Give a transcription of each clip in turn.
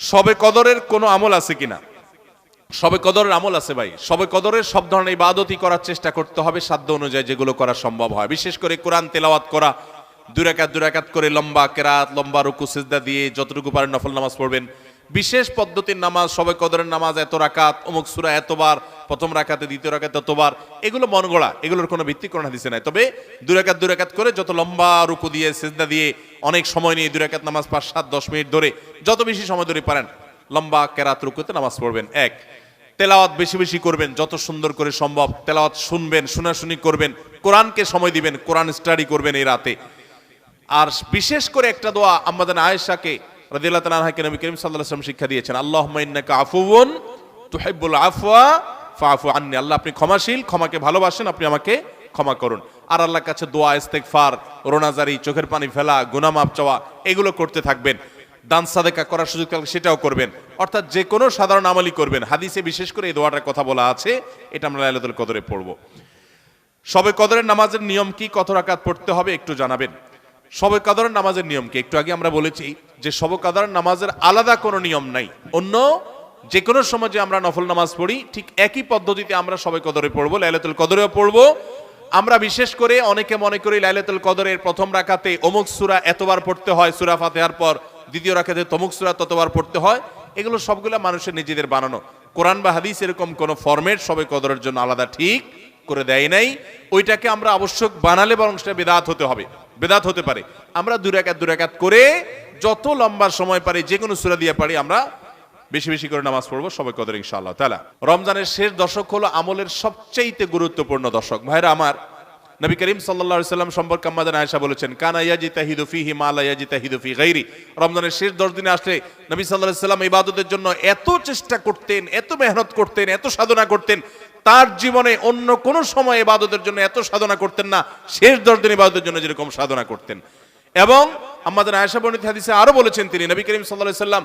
সবে কদরের কোনো আমল আছে কিনা? সবে কদরের আমল আছে ভাই। সবে কদরের সব ধরনের ইবাদতই করার চেষ্টা করতে হবে সাধ্য অনুযায়ী যেগুলো করা সম্ভব হয়। বিশেষ করে কোরআন তেলাওয়াত করা, দুরাকাত দুরাকাত করে লম্বা কেরাত, লম্বা রুকু, সিজদা দিয়ে যতটুকু পারেন নফল নামাজ পড়বেন। বিশেষ পদ্ধতির নামাজ, সবে কদরের নামাজ এত রাকাত, অমুক সুরা এতবার প্রথম রাকাতে, দ্বিতীয় রাকাতে এতবার এগুলো মন গড়া, এগুলোর কোনো ভিত্তি কোনো হাদিসে নাই। তবে দুরাকাত দুরাকাত করে যত লম্বা রুকু দিয়ে, সিজদা দিয়ে, অনেক সময় নিয়ে দুরাকাত নামাজ পাঁচ, সাত, দশ মিনিট ধরে, যত বেশি সময় ধরে পারেন, লম্বা কেরাত রুকুতে নামাজ পড়বেন। এক, তেলাওয়াত বেশি বেশি করবেন, যত সুন্দর করে সম্ভব তেলাওয়াত শুনবেন, শোনাশুনি করবেন, কোরআনকে সময় দিবেন, কোরআন স্টাডি করবেন এই রাতে। আর বিশেষ করে একটা দোয়া আমাদের আয়েশাকে রাদিয়াল্লাহু তাআলা আনহাকে নবী করিম ওয়াসাল্লাম শিক্ষা দিয়েছেন, আল্লাহুম্মা ইন্নাকা আফুউন তুহিব্বুল আফওয়া ফাআফু আন্নি, আল্লাহ আপনি ক্ষমাশীল, ক্ষমাকে ভালোবাসেন, আপনি আমাকে ক্ষমা করুন। আর আল্লাহর কাছে দোয়া, ইস্তেগফার রোনাজারি চোখের পানি ফেলা, গুনাহ মাপ চাওয়া, এগুলো করতে থাকবেন। দান সাদেকা করার সুযোগ থাকলে সেটাও করবেন। অর্থাৎ যে কোনো সাধারণ আমলই করবেন। হাদিসে বিশেষ করে এই দোয়াটার কথা বলা আছে, এটা আমরা লাইলাতুল কদরে পড়ব। সবে কদরের নামাজের নিয়ম কি, কত রাকাত পড়তে হবে, একটু জানাবেন। সবে কদরের নামাজের নিয়ম কি? একটু আগে আমরা বলেছি যে সবে কদরের নামাজের আলাদা কোনো নিয়ম নাই। অন্য যে কোনো সময় যে আমরা নফল নামাজ পড়ি, ঠিক একই পদ্ধতিতে আমরা সবে কদরে পড়ব, লাইলাতুল কদরেও পড়ব। আমরা বিশেষ করে অনেকে মনে করি লাইলাতুল কদরের প্রথম রাকাতে অমুক সুরা এতবার পড়তে হয়, সুরা ফাতেহার পর দ্বিতীয় রাকাতে তমুক সুরা ততবার পড়তে হয়। এগুলো সবগুলো মানুষের নিজেদের বানানো। কোরআন বা হাদিস এরকম কোনো ফরম্যাট সবে কদরের জন্য আলাদা ঠিক করে দেয় নাই। ওইটাকে আমরা আবশ্যক বানালে বরং সেটা বেদাত হতে হবে, বেদাত হতে পারে। আমরা দুরাকাত দুরাকাত করে যত লম্বা সময় পারি যে কোনো সুরা দিয়ে পারি, আমরা বেশি বেশি করে নামাজ পড়ব, সবাই কদর ইনশাআল্লাহ তালা রমজানের শেষ দশক হলো আমলের সবচেয়ে গুরুত্বপূর্ণ দশক। ভাইরা আমার, নবী করিম সাল্লাল্লাহু সাল্লাম সম্পর্কে আমাদের আয়েশা বলেছেন, কানা ইয়াজিতাহিদু ফিহি মা লা ইয়াজিতাহিদু ফি গায়রি। রমজানের শেষ 10 দিনে আসলে নবী আলাইহি সাল্লাম ইবাদতের জন্য এত চেষ্টা করতেন, এত মেহনত করতেন, এত সাধনা করতেন, তার জীবনে অন্য কোন সময় ইবাদতের জন্য এত সাধনা করতেন না, শেষ 10 দিন ইবাদতের জন্য যেরকম সাধনা করতেন। এবং আমাদের আয়েশা বর্ণিত হাদিসে আরও বলেছেন তিনি, নবী করিম আলাইহি সাল্লাম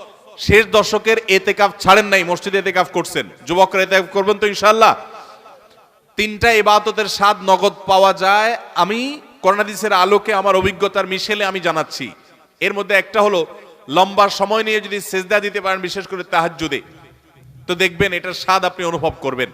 শেষ দশকের এতেকাফ ছাড়েন নাই, মসজিদে এতেকাফ করছেন। যুবকরা এতেকাফ করবেন তো ইনশাল্লাহ তিনটা এবাদতের স্বাদ নগদ পাওয়া যায়। আমি করোনাদিসের আলোকে আমার অভিজ্ঞতার মিশেলে আমি জানাচ্ছি। এর মধ্যে একটা হলো, লম্বা সময় নিয়ে যদি সেজদা দিতে পারেন, বিশেষ করে তাহাজুদে তো দেখবেন এটার স্বাদ আপনি অনুভব করবেন।